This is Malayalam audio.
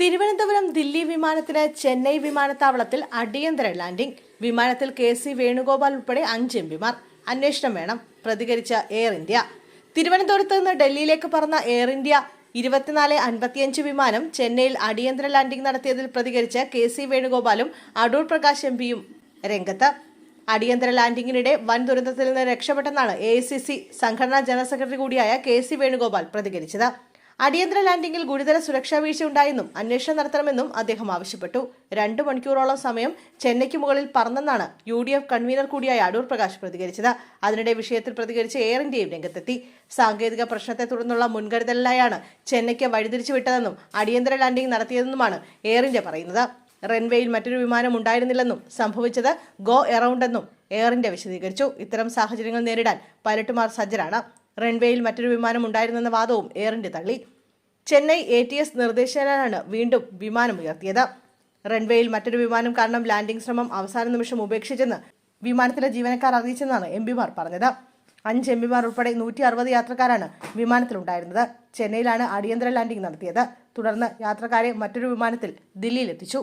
തിരുവനന്തപുരം ദില്ലി വിമാനത്തിന് ചെന്നൈ വിമാനത്താവളത്തിൽ അടിയന്തര ലാൻഡിംഗ് വിമാനത്തിൽ കെ സി വേണുഗോപാൽ ഉൾപ്പെടെ അഞ്ച് എം പിമാർ. അന്വേഷണം വേണം. പ്രതികരിച്ച എയർ ഇന്ത്യ തിരുവനന്തപുരത്ത് നിന്ന് ഡൽഹിയിലേക്ക് പറന്ന എയർ ഇന്ത്യ ഇരുപത്തിനാല് അൻപത്തിയഞ്ച് വിമാനം ചെന്നൈയിൽ അടിയന്തര ലാൻഡിംഗ് നടത്തിയതിൽ പ്രതികരിച്ച കെ സി വേണുഗോപാലും അടൂർ പ്രകാശ് എം പിയും രംഗത്ത്. അടിയന്തര ലാൻഡിംഗിനിടെ വൻ ദുരന്തത്തിൽ നിന്ന് രക്ഷപ്പെട്ടെന്നാണ് എ സി സി സംഘടനാ ജനറൽ സെക്രട്ടറി കൂടിയായ കെ സി വേണുഗോപാൽ പ്രതികരിച്ചത്. അടിയന്തര ലാൻഡിംഗിൽ ഗുരുതര സുരക്ഷാ വീഴ്ച ഉണ്ടായെന്നും അന്വേഷണം നടത്തണമെന്നും അദ്ദേഹം ആവശ്യപ്പെട്ടു. രണ്ടു മണിക്കൂറോളം സമയം ചെന്നൈക്ക് മുകളിൽ പറന്നെന്നാണ് യു ഡി എഫ് കൺവീനർ കൂടിയായ അടൂർ പ്രകാശ് പ്രതികരിച്ചത്. അതിനിടെ വിഷയത്തിൽ പ്രതികരിച്ച് എയർ ഇന്ത്യയും രംഗത്തെത്തി. സാങ്കേതിക പ്രശ്നത്തെ തുടർന്നുള്ള മുൻകരുതലിലായാണ് ചെന്നൈക്ക് വഴിതിരിച്ചു വിട്ടതെന്നും അടിയന്തര ലാൻഡിംഗ് നടത്തിയതെന്നുമാണ് എയർ ഇന്ത്യ പറയുന്നത്. റൺവേയിൽ മറ്റൊരു വിമാനം ഉണ്ടായിരുന്നില്ലെന്നും സംഭവിച്ചത് ഗോ എറൗണ്ടെന്നും എയർ ഇന്ത്യ വിശദീകരിച്ചു. ഇത്തരം സാഹചര്യങ്ങൾ നേരിടാൻ പൈലറ്റുമാർ സജ്ജരാണ്. റൺവേയിൽ മറ്റൊരു വിമാനം ഉണ്ടായിരുന്നെന്ന വാദവും എയർ ഇന്ത്യ തള്ളി. ചെന്നൈ എ ടി എസ് നിർദ്ദേശിച്ചാലാണ് വീണ്ടും വിമാനം ഉയർത്തിയത്. റൺവേയിൽ മറ്റൊരു വിമാനം കാരണം ലാൻഡിംഗ് ശ്രമം അവസാന നിമിഷം ഉപേക്ഷിച്ചെന്ന് വിമാനത്തിലെ ജീവനക്കാർ അറിയിച്ചെന്നാണ് എം പിമാർ പറഞ്ഞത്. അഞ്ച് എം പിമാർ ഉൾപ്പെടെ നൂറ്റി അറുപത് യാത്രക്കാരാണ് വിമാനത്തിലുണ്ടായിരുന്നത്. ചെന്നൈയിലാണ് അടിയന്തര ലാൻഡിംഗ് നടത്തിയത്. തുടർന്ന് യാത്രക്കാരെ മറ്റൊരു വിമാനത്തിൽ ദില്ലിയിലെത്തിച്ചു.